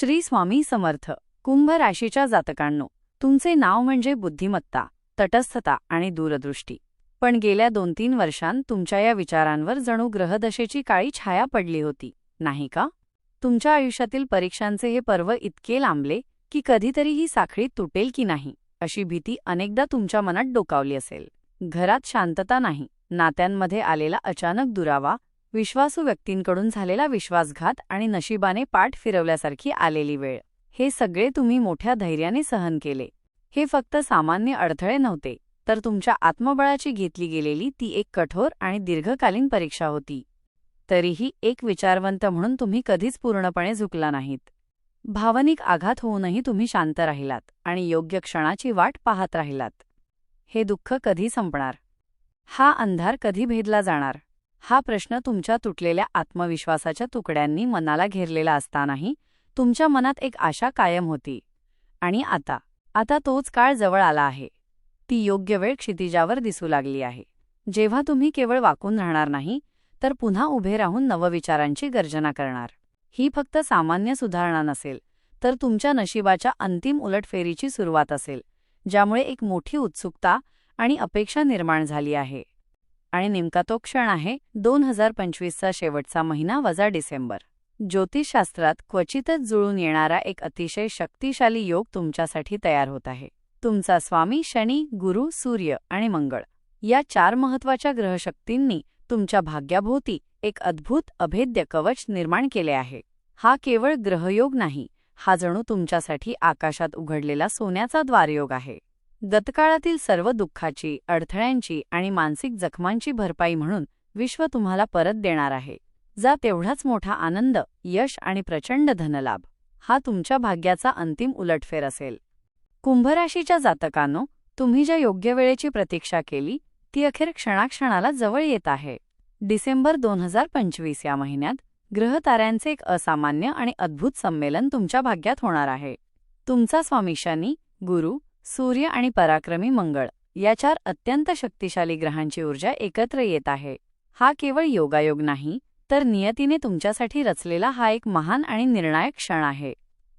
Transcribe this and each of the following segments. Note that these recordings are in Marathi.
श्री स्वामी समर्थ कुंभ राशीच्या जातकांनो तुमचे नाव म्हणजे बुद्धिमत्ता तटस्थता आणि दूरदृष्टी. पण गेल्या दोन तीन वर्षांत तुमच्या या विचारांवर जणू ग्रहदशेची काळी छाया पडली होती नाही का? तुमच्या आयुष्यातील परीक्षांचे हे पर्व इतके लांबले की कधीतरी ही साखळी तुटेल की नाही अशी भीती अनेकदा तुमच्या मनात डोकावली असेल. घरात शांतता नाही नात्यांमध्ये आलेला अचानक दुरावा विश्वासू व्यक्तींकडून झालेला विश्वासघात आणि नशिबाने पाठ फिरवल्यासारखी आलेली वेळ. हे सगळे तुम्ही मोठ्या धैर्याने सहन केले. हे फक्त सामान्य अडथळे नव्हते तर तुमच्या आत्मबळाची घेतली गेलेली ती एक कठोर आणि दीर्घकालीन परीक्षा होती. तरीही एक विचारवंत म्हणून तुम्ही कधीच पूर्णपणे झुकला नाहीत. भावनिक आघात होऊनही तुम्ही शांत राहिलात आणि योग्य क्षणाची वाट पाहत राहिलात. हे दुःख कधी संपणार? हा अंधार कधी भेदला जाणार? हा प्रश्न तुमच्या तुटलेल्या आत्मविश्वासाच्या तुकड्यांनी मनाला घेरलेला असतानाही तुमच्या मनात एक आशा कायम होती. आणि आता आता तोच काळ जवळ आला आहे. ती योग्य वेळ क्षितिजावर दिसू लागली आहे. जेव्हा तुम्ही केवळ वाकून राहणार नाही तर पुन्हा उभे राहून नवविचारांची गर्जना करणार. ही फक्त सामान्य सुधारणा नसेल तर तुमच्या नशिबाच्या अंतिम उलटफेरीची सुरुवात असेल ज्यामुळे एक मोठी उत्सुकता आणि अपेक्षा निर्माण झाली आहे. आणि नेमका तो क्षण आहे दोन हजार पंचवीसचा शेवटचा महिना वजा डिसेंबर. ज्योतिषशास्त्रात क्वचितच जुळून येणारा एक अतिशय शक्तिशाली योग तुमच्यासाठी तयार होत आहे. तुमचा स्वामी शनी गुरु सूर्य आणि मंगळ या चार महत्त्वाच्या ग्रहशक्तींनी तुमच्या भाग्याभोवती एक अद्भुत अभेद्य कवच निर्माण केले आहे. हा केवळ ग्रहयोग नाही हा जणू तुमच्यासाठी आकाशात उघडलेला सोन्याचा द्वारयोग आहे. गतकाळातील सर्व दुःखाची अडथळ्यांची आणि मानसिक जखमांची भरपाई म्हणून विश्व तुम्हाला परत देणार आहे. जा तेवढाच मोठा आनंद यश आणि प्रचंड धनलाभ. हा तुमच्या भाग्याचा अंतिम उलटफेर असेल. कुंभराशीच्या जातकांनो तुम्ही ज्या योग्य वेळेची प्रतीक्षा केली ती अखेर क्षणाक्षणाला जवळ येत आहे. डिसेंबर दोन हजार पंचवीस या महिन्यात ग्रहताऱ्यांचे एक असामान्य आणि अद्भुत संमेलन तुमच्या भाग्यात होणार आहे. तुमचा स्वामी शनी गुरु सूर्य आणि पराक्रमी मंगळ या चार अत्यंत शक्तिशाली ग्रहांची ऊर्जा एकत्र येत आहे. हा केवळ योगायोग नाही तर नियतीने तुमच्यासाठी रचलेला हा एक महान आणि निर्णायक क्षण आहे.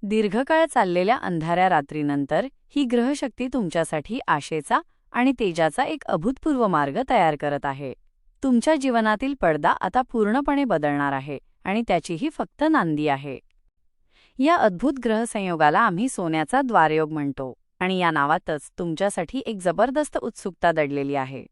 दीर्घकाळ चाललेल्या अंधाऱ्या रात्रीनंतर ही ग्रहशक्ती तुमच्यासाठी आशेचा आणि तेजाचा एक अभूतपूर्व मार्ग तयार करत आहे. तुमच्या जीवनातील पडदा आता पूर्णपणे बदलणार आहे आणि त्याचीही फक्त नांदी आहे. या अद्भुत ग्रहसंयोगाला आम्ही सोन्याचा द्वारयोग म्हणतो. आणि या नावातच तुमच्यासाठी एक जबरदस्त उत्सुकता दडलेली आहे.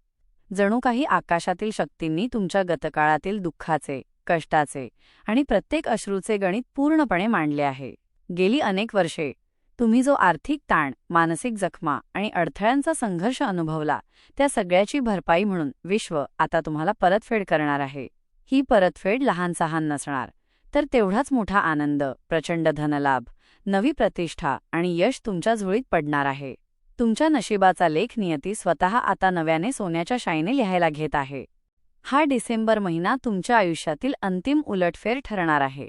जणू काही आकाशातील शक्तींनी तुमच्या गतकाळातील दुःखाचे कष्टाचे आणि प्रत्येक अश्रूचे गणित पूर्णपणे मांडले आहे. गेली अनेक वर्षे तुम्ही जो आर्थिक ताण मानसिक जखमा आणि अडथळ्यांचा संघर्ष अनुभवला त्या सगळ्याची भरपाई म्हणून विश्व आता तुम्हाला परतफेड करणार आहे. ही परतफेड लहान सहान नसणार तर तेवढाच मोठा आनंद प्रचंड धनलाभ नवी प्रतिष्ठा आणि यश तुमच्या झुळीत पडणार आहे. तुमच्या नशिबाचा लेख नियती स्वतः आता नव्याने सोन्याच्या शाईने लिहायला घेत आहे. हा डिसेंबर महिना तुमच्या आयुष्यातील अंतिम उलटफेर ठरणार आहे.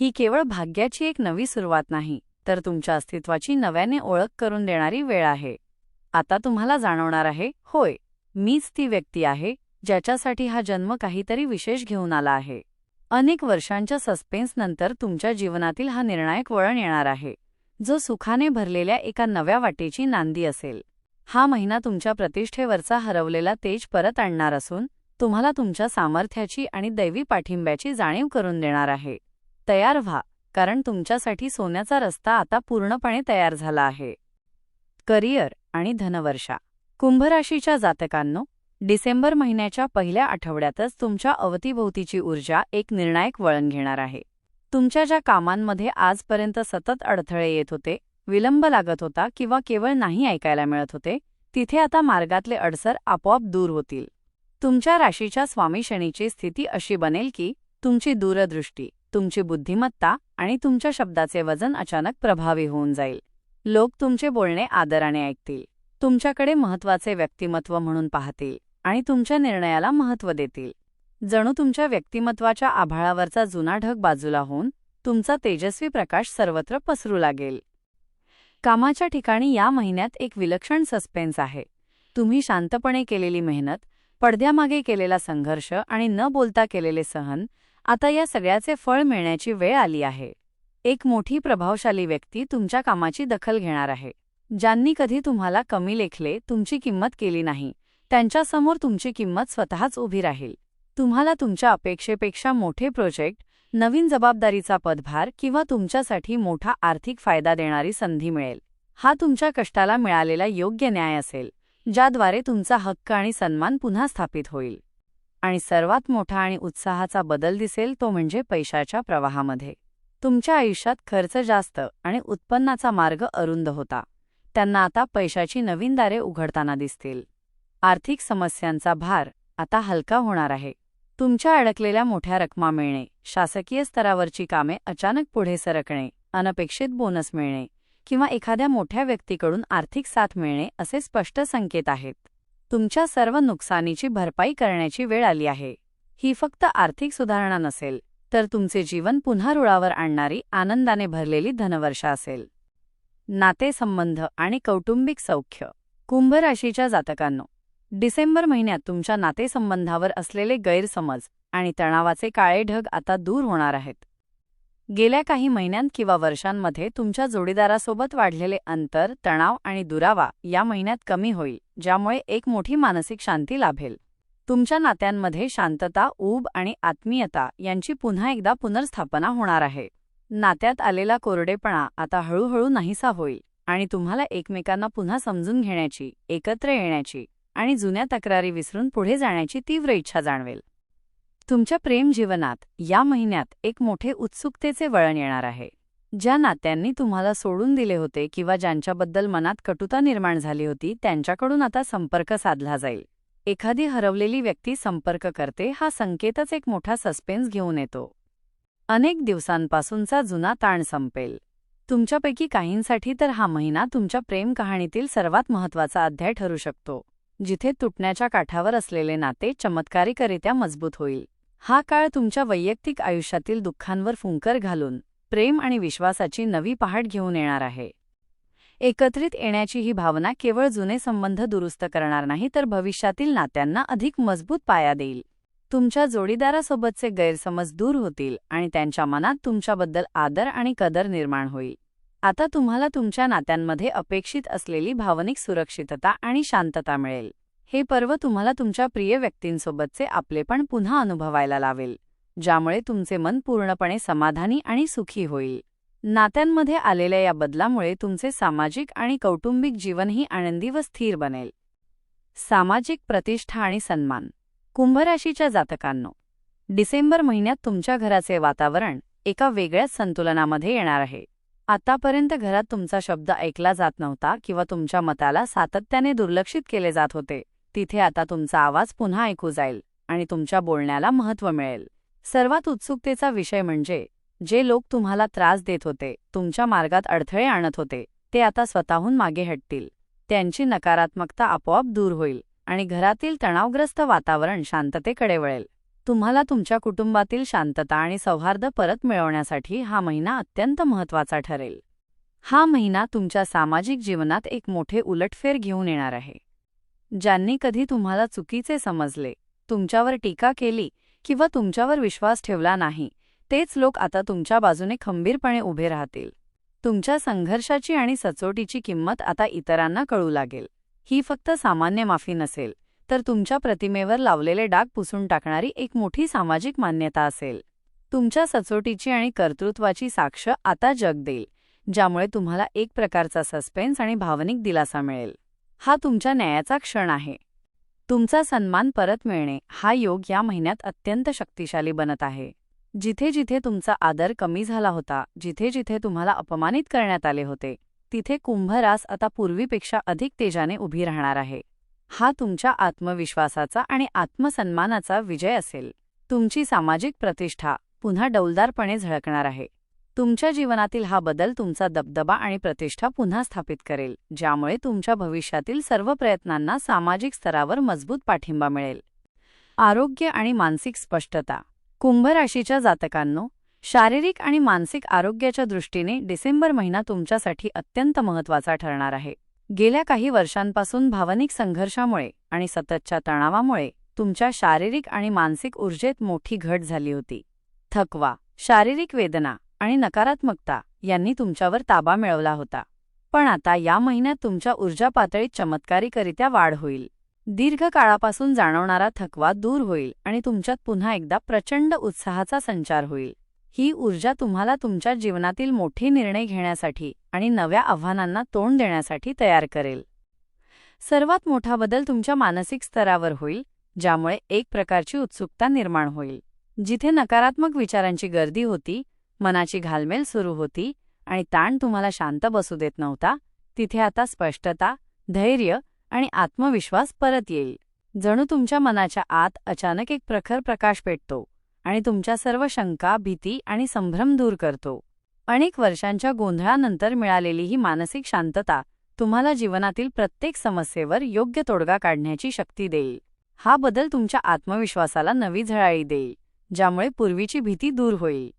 ही केवळ भाग्याची एक नवी सुरुवात नाही तर तुमच्या अस्तित्वाची नव्याने ओळख करून देणारी वेळ आहे. आता तुम्हाला जाणवणार आहे होय मीच ती व्यक्ती आहे ज्याच्यासाठी हा जन्म काहीतरी विशेष घेऊन आला आहे. अनेक वर्षांच्या सस्पेन्सनंतर तुमच्या जीवनातील हा निर्णायक वळण येणार आहे जो सुखाने भरलेल्या एका नव्या वाटेची नांदी असेल. हा महिना तुमच्या प्रतिष्ठेवरचा हरवलेला तेज परत आणणार असून तुम्हाला तुमच्या सामर्थ्याची आणि दैवी पाठिंब्याची जाणीव करून देणार आहे. तयार व्हा कारण तुमच्यासाठी सोन्याचा रस्ता आता पूर्णपणे तयार झाला आहे. करिअर आणि धनवर्षा. कुंभराशीच्या जातकांनो डिसेंबर महिन्याच्या पहिल्या आठवड्यातच तुमच्या अवतीभोवतीची ऊर्जा एक निर्णायक वळण घेणार आहे. तुमच्या ज्या कामांमध्ये आजपर्यंत सतत अडथळे येत होते विलंब लागत होता किंवा केवळ नाही ऐकायला मिळत होते तिथे आता मार्गातले अडसर आपोआप दूर होतील. तुमच्या राशीच्या स्वामी शनीची स्थिती अशी बनेल की तुमची दूरदृष्टी तुमची बुद्धिमत्ता आणि तुमच्या शब्दाचे वजन अचानक प्रभावी होऊन जाईल. लोक तुमचे बोलणे आदराने ऐकतील. तुमच्याकडे महत्त्वाचे व्यक्तिमत्व म्हणून पाहतील. आणि तुमच्या निर्णयाला महत्त्व देतील. जणू तुमच्या व्यक्तिमत्वाच्या आभाळावरचा जुना ढग बाजूला होऊन तुमचा तेजस्वी प्रकाश सर्वत्र पसरू लागेल. कामाच्या ठिकाणी या महिन्यात एक विलक्षण सस्पेन्स आहे. तुम्ही शांतपणे केलेली मेहनत पडद्यामागे केलेला संघर्ष आणि न बोलता केलेले सहन आता या सगळ्याचे फळ मिळण्याची वेळ आली आहे. एक मोठी प्रभावशाली व्यक्ती तुमच्या कामाची दखल घेणार आहे. ज्यांनी कधी तुम्हाला कमी लेखले तुमची किंमत केली नाही. त्यांच्यासमोर तुमची किंमत स्वतःच उभी राहील. तुम्हाला तुमच्या अपेक्षेपेक्षा मोठे प्रोजेक्ट नवीन जबाबदारीचा पदभार किंवा तुमच्यासाठी मोठा आर्थिक फायदा देणारी संधी मिळेल. हा तुमच्या कष्टाला मिळालेला योग्य न्याय असेल ज्याद्वारे तुमचा हक्क आणि सन्मान पुन्हा स्थापित होईल. आणि सर्वात मोठा आणि उत्साहाचा बदल दिसेल तो म्हणजे पैशाच्या प्रवाहामध्ये. तुमच्या आयुष्यात खर्च जास्त आणि उत्पन्नाचा मार्ग अरुंद होता. त्यांना आता पैशाची नवीन दारे उघडताना दिसतील. आर्थिक समस्यांचा भार आता हलका होणार आहे. तुमच्या अडकलेल्या मोठ्या रकमा मिळणे शासकीय स्तरावरची कामे अचानक पुढे सरकणे अनपेक्षित बोनस मिळणे किंवा एखाद्या मोठ्या व्यक्तीकडून आर्थिक साथ मिळणे असे स्पष्ट संकेत आहेत. तुमच्या सर्व नुकसानीची भरपाई करण्याची वेळ आली आहे. ही फक्त आर्थिक सुधारणा नसेल तर तुमचे जीवन पुन्हा रुळावर आणणारी आनंदाने भरलेली धनवर्षा असेल. नातेसंबंध आणि कौटुंबिक सौख्य. कुंभ राशीच्या जातकांनो डिसेंबर महिन्यात तुमच्या नातेसंबंधावर असलेले गैरसमज आणि तणावाचे काळे ढग आता दूर होणार आहेत. गेल्या काही महिन्यांत किंवा वर्षांमध्ये तुमच्या जोडीदारासोबत वाढलेले अंतर तणाव आणि दुरावा या महिन्यात कमी होईल ज्यामुळे एक मोठी मानसिक शांती लाभेल. तुमच्या नात्यांमध्ये शांतता ऊब आणि आत्मीयता यांची पुन्हा एकदा पुनर्स्थापना होणार आहे. नात्यात आलेला कोरडेपणा आता हळूहळू नाहीसा होईल आणि तुम्हाला एकमेकांना पुन्हा समजून घेण्याची एकत्र येण्याची आणि जुन्या तक्रारी विसरून पुढे जाण्याची तीव्र इच्छा जाणवेल. तुमच्या प्रेम जीवनात या महिन्यात एक मोठे उत्सुकतेचे वळण येणार आहे. ज्या नात्यांनी तुम्हाला सोडून दिले होते किंवा ज्यांच्याबद्दल मनात कटुता निर्माण झाली होती त्यांच्याकडून आता संपर्क साधला जाईल. एखादी हरवलेली व्यक्ती संपर्क करते हा संकेतच एक मोठा सस्पेन्स घेऊन येतो. अनेक दिवसांपासूनचा जुना ताण संपेल. तुमच्यापैकी काहींसाठी तर हा महिना तुमच्या प्रेम कहाणीतील सर्वात महत्त्वाचा अध्याय ठरू शकतो. जिथे तुटण्याच्या काठावर असलेले नाते चमत्कारिकरित्या मजबूत होईल. हा काळ तुमच्या वैयक्तिक आयुष्यातील दुःखांवर फुंकर घालून प्रेम आणि विश्वासाची नवी पहाट घेऊन येणार आहे. एकत्रित येण्याची ही भावना केवळ जुने संबंध दुरुस्त करणार नाही तर भविष्यातील नात्यांना अधिक मजबूत पाया देईल. तुमच्या जोडीदारासोबतचे गैरसमज दूर होतील आणि त्यांच्या मनात तुमच्याबद्दल आदर आणि कदर निर्माण होईल. आता तुम्हाला तुमच्या नात्यांमध्ये अपेक्षित असलेली भावनिक सुरक्षितता आणि शांतता मिळेल. हे पर्व तुम्हाला तुमच्या प्रिय व्यक्तींसोबतचे आपलेपण पुन्हा अनुभवायला लावेल ज्यामुळे तुमचे मन पूर्णपणे समाधानी आणि सुखी होईल. नात्यांमध्ये आलेल्या या बदलामुळे तुमचे सामाजिक आणि कौटुंबिक जीवनही आनंदी व स्थिर बनेल. सामाजिक प्रतिष्ठा आणि सन्मान. कुंभराशीच्या जातकांनो डिसेंबर महिन्यात तुमच्या घराचे वातावरण एका वेगळ्याच संतुलनामध्ये येणार आहे. आतापर्यंत घरात तुमचा शब्द ऐकला जात नव्हता किंवा तुमच्या मताला सातत्याने दुर्लक्षित केले जात होते. तिथे आता तुमचा आवाज पुन्हा ऐकू जाईल आणि तुमच्या बोलण्याला महत्त्व मिळेल. सर्वात उत्सुकतेचा विषय म्हणजे जे लोक तुम्हाला त्रास देत होते तुमच्या मार्गात अडथळे आणत होते ते आता स्वतःहून मागे हटतील. त्यांची नकारात्मकता आपोआप दूर होईल आणि घरातील तणावग्रस्त वातावरण शांततेकडे वळेल. तुम्हाला तुमच्या कुटुंबातील शांतता आणि सौहार्द परत मिळवण्यासाठी हा महिना अत्यंत महत्त्वाचा ठरेल. हा महिना तुमच्या सामाजिक जीवनात एक मोठे उलटफेर घेऊन येणार आहे. ज्यांनी कधी तुम्हाला चुकीचे समजले तुमच्यावर टीका केली किंवा तुमच्यावर विश्वास ठेवला नाही तेच लोक आता तुमच्या बाजूने खंबीरपणे उभे राहतील. तुमच्या संघर्षाची आणि सचोटीची किंमत आता इतरांना कळू लागेल. ही फक्त सामान्य माफी नसेल तर तुमच्या प्रतिमेवर लावलेले डाग पुसून टाकणारी एक मोठी सामाजिक मान्यता असेल. तुमच्या सचोटीची आणि कर्तृत्वाची साक्ष आता जग देईल ज्यामुळे तुम्हाला एक प्रकारचा सस्पेन्स आणि भावनिक दिलासा मिळेल. हा तुमच्या न्यायाचा क्षण आहे. तुमचा सन्मान परत मिळणे हा योग या महिन्यात अत्यंत शक्तिशाली बनत आहे. जिथे जिथे तुमचा आदर कमी झाला होता जिथे जिथे तुम्हाला अपमानित करण्यात आले होते तिथे कुंभरास आता पूर्वीपेक्षा अधिक तेजाने उभी राहणार आहे. हा तुमच्या आत्मविश्वासाचा आणि आत्मसन्मानाचा विजय असेल. तुमची सामाजिक प्रतिष्ठा पुन्हा डौलदारपणे झळकणार आहे. तुमच्या जीवनातील हा बदल तुमचा दबदबा आणि प्रतिष्ठा पुन्हा स्थापित करेल ज्यामुळे तुमच्या भविष्यातील सर्व प्रयत्नांना सामाजिक स्तरावर मजबूत पाठिंबा मिळेल. आरोग्य आणि मानसिक स्पष्टता. कुंभ राशीच्या जातकांनो शारीरिक आणि मानसिक आरोग्याच्या दृष्टीने डिसेंबर महिना तुमच्यासाठी अत्यंत महत्त्वाचा ठरणार आहे. गेल्या काही वर्षांपासून भावनिक संघर्षामुळे आणि सततच्या तणावामुळे तुमच्या शारीरिक आणि मानसिक ऊर्जेत मोठी घट झाली होती. थकवा शारीरिक वेदना आणि नकारात्मकता यांनी तुमच्यावर ताबा मिळवला होता. पण आता या महिन्यात तुमच्या ऊर्जा पातळीत चमत्कारीकरित्या वाढ होईल. दीर्घ काळापासून जाणवणारा थकवा दूर होईल आणि तुमच्यात पुन्हा एकदा प्रचंड उत्साहाचा संचार होईल. ही ऊर्जा तुम्हाला तुमच्या जीवनातील मोठे निर्णय घेण्यासाठी आणि नव्या आव्हानांना तोंड देण्यासाठी तयार करेल. सर्वात मोठा बदल तुमच्या मानसिक स्तरावर होईल ज्यामुळे एक प्रकारची उत्सुकता निर्माण होईल. जिथे नकारात्मक विचारांची गर्दी होती मनाची घालमेल सुरू होती आणि ताण तुम्हाला शांत बसू देत नव्हता तिथे आता स्पष्टता धैर्य आणि आत्मविश्वास परत येईल. जणू तुमच्या मनाच्या आत अचानक एक प्रखर प्रकाश पेटतो. आणि तुमच्या सर्व शंका भीती आणि संभ्रम दूर करतो. अनेक वर्षांच्या गोंधळानंतर मिळालेली ही मानसिक शांतता तुम्हाला जीवनातील प्रत्येक समस्येवर योग्य तोडगा काढण्याची शक्ती देईल. हा बदल तुमच्या आत्मविश्वासाला नवी झळाळी देईल ज्यामुळे पूर्वीची भीती दूर होईल.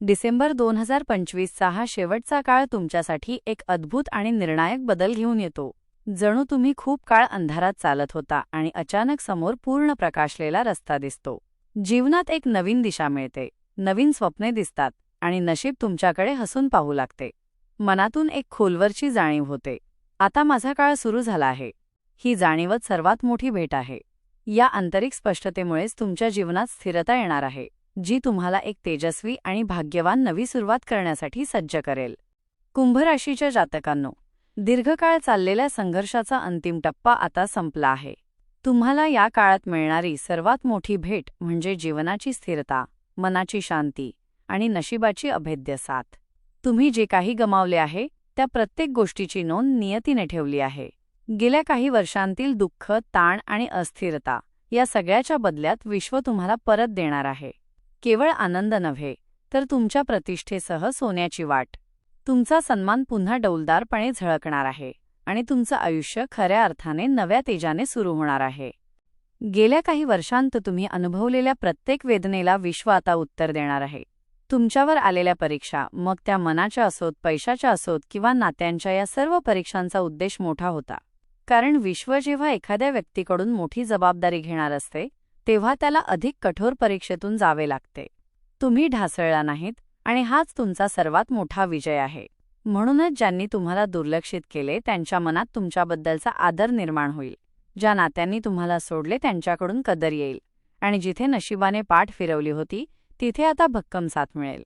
डिसेंबर दोन हजार पंचवीसचा हा शेवटचा काळ तुमच्यासाठी एक अद्भुत आणि निर्णायक बदल घेऊन येतो. जणू तुम्ही खूप काळ अंधारात चालत होता आणि अचानक समोर पूर्ण प्रकाशलेला रस्ता दिसतो. जीवनात एक नवीन दिशा मिळते. नवीन स्वप्ने दिसतात आणि नशीब तुमच्याकडे हसून पाहू लागते. मनातून एक खोलवरची जाणीव होते. आता माझा काळ सुरू झाला आहे. ही जाणीवच सर्वात मोठी भेट आहे. या आंतरिक स्पष्टतेमुळेच तुमच्या जीवनात स्थिरता येणार आहे जी तुम्हाला एक तेजस्वी आणि भाग्यवान नवी सुरुवात करण्यासाठी सज्ज करेल. कुंभ राशीच्या जातकांनो दीर्घकाळ चाललेल्या संघर्षाचा अंतिम टप्पा आता संपला आहे. तुम्हाला या काळात मिळणारी सर्वात मोठी भेट म्हणजे जीवनाची स्थिरता मनाची शांती आणि नशिबाची अभेद्य साथ. तुम्ही जे काही गमावले आहे त्या प्रत्येक गोष्टीची नोंद नियतीने ठेवली आहे. गेल्या काही वर्षांतील दुःख ताण आणि अस्थिरता या सगळ्याच्या बदल्यात विश्व तुम्हाला परत देणार आहे. केवळ आनंद नव्हे तर तुमच्या प्रतिष्ठेसह सोन्याची वाट. तुमचा सन्मान पुन्हा डौलदारपणे झळकणार आहे. आणि तुमचं आयुष्य खऱ्या अर्थाने नव्या तेजाने सुरू होणार आहे. गेल्या काही वर्षांत तुम्ही अनुभवलेल्या प्रत्येक वेदनेला विश्व आता उत्तर देणार आहे. तुमच्यावर आलेल्या परीक्षा मग त्या मनाच्या असोत पैशाच्या असोत किंवा नात्यांच्या या सर्व परीक्षांचा उद्देश मोठा होता. कारण विश्व जेव्हा एखाद्या व्यक्तीकडून मोठी जबाबदारी घेणार असते तेव्हा त्याला अधिक कठोर परीक्षेतून जावे लागते. तुम्ही ढासळला नाहीत आणि हाच तुमचा सर्वात मोठा विजय आहे. म्हणूनच ज्यांनी तुम्हाला दुर्लक्षित केले त्यांच्या मनात तुमच्याबद्दलचा आदर निर्माण होईल. ज्या नात्यांनी तुम्हाला सोडले त्यांच्याकडून कदर येईल. आणि जिथे नशिबाने पाठ फिरवली होती तिथे आता भक्कम साथ मिळेल.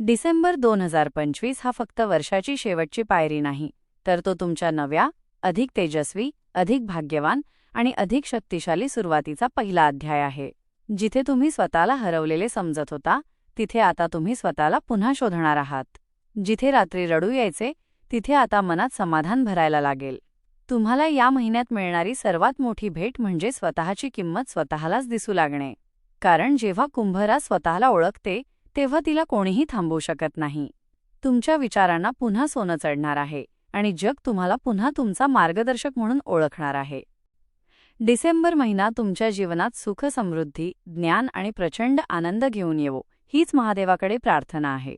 डिसेंबर दोन हजार पंचवीस हा फक्त वर्षाची शेवटची पायरी नाही तर तो तुमच्या नव्या अधिक तेजस्वी अधिक भाग्यवान आणि अधिक शक्तिशाली सुरुवातीचा पहिला अध्याय आहे. जिथे तुम्ही स्वतःला हरवलेले समजत होता तिथे आता तुम्ही स्वतःला पुन्हा शोधणार आहात. जिथे रात्री रडू यायचे तिथे आता मनात समाधान भरायला लागेल. तुम्हाला या महिन्यात मिळणारी सर्वात मोठी भेट म्हणजे स्वतःची किंमत स्वतःलाच दिसू लागणे. कारण जेव्हा कुंभरा स्वतःला ओळखते तेव्हा तिला कोणीही थांबवू शकत नाही. तुमच्या विचारांना पुन्हा सोनं चढणार आहे आणि जग तुम्हाला पुन्हा तुमचा मार्गदर्शक म्हणून ओळखणार आहे. डिसेंबर महिना तुमच्या जीवनात सुख समृद्धी ज्ञान आणि प्रचंड आनंद घेऊन येवो हीच महादेवाकडे प्रार्थना आहे.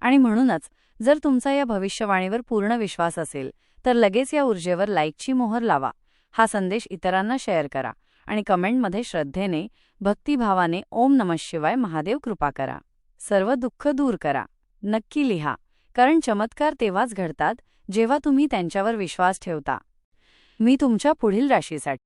आणि म्हणूनच जर तुमचा या भविष्यवाणीवर पूर्ण विश्वास असेल तर लगेच या ऊर्जेवर लाईकची मोहर लावा. हा संदेश इतरांना शेअर करा आणि कमेंटमध्ये श्रद्धेने भक्तिभावाने ओम नमः शिवाय महादेव कृपा करा. सर्व दुःख दूर करा. नक्की लिहा. कारण चमत्कार तेव्हाच घडतात जेव्हा तुम्ही त्यांच्यावर विश्वास ठेवता. मी तुमच्या पुढील राशीसाठी